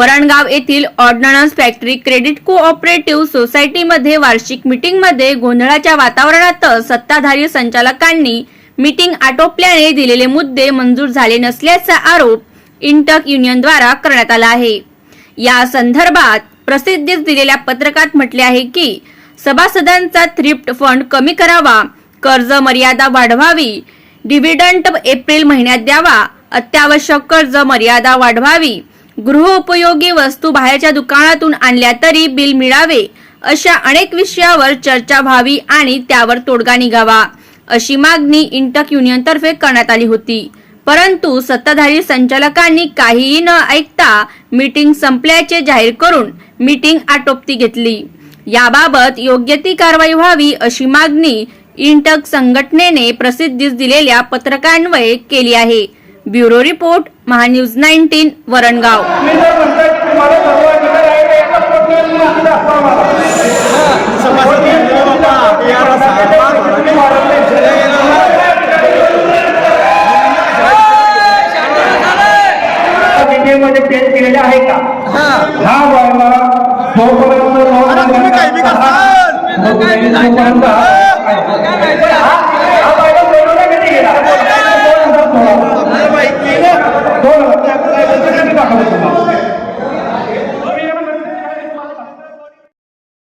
वरणगाव येथील ordnance factory credit cooperative सोसायटीमध्ये वार्षिक मीटिंगमध्ये गोंधळाच्या वातावरणातच सत्ताधारी संचालकांनी मीटिंग आटोपल्याने दिलेले मुद्दे मंजूर झाले नसल्याचा आरोप इंटक युनियनद्वारा करण्यात आला आहे. या संदर्भात प्रसिद्धीस दिलेल्या पत्रकात म्हटले आहे की सभासदांचा थ्रिफ्ट फंड कमी करावा कर्ज मर्यादा वाढवावी डिव्हिडंट एप्रिल महिन्यात द्यावा अत्यावश्यक कर्ज मर्यादा वाढवावी गृहोपयोगी वस्तू बाहेरच्या दुकानातून आणल्या तरी बिल मिळावे अशा अनेक विषयावर चर्चा व्हावी आणि त्यावर तोडगा निघावा अशी मागणी इंटक युनियनतर्फे करण्यात आली होती. परंतु सत्ताधारी संचालकांनी काहीही न ऐकता मीटिंग संपल्याचे जाहीर करून मीटिंग आटोपती घेतली. याबाबत योग्य ती कारवाई व्हावी अशी मागणी इंटक संघटनेने प्रसिद्धीस दिलेल्या पत्रकान्वये केली आहे. Bureau report MahaNews nineteen Varangaon. आहे केलेले का हा वर्ग जोपर्यंत अरे तुम्ही काय बी करताल? जोपर्यंत- जोपर्यंत-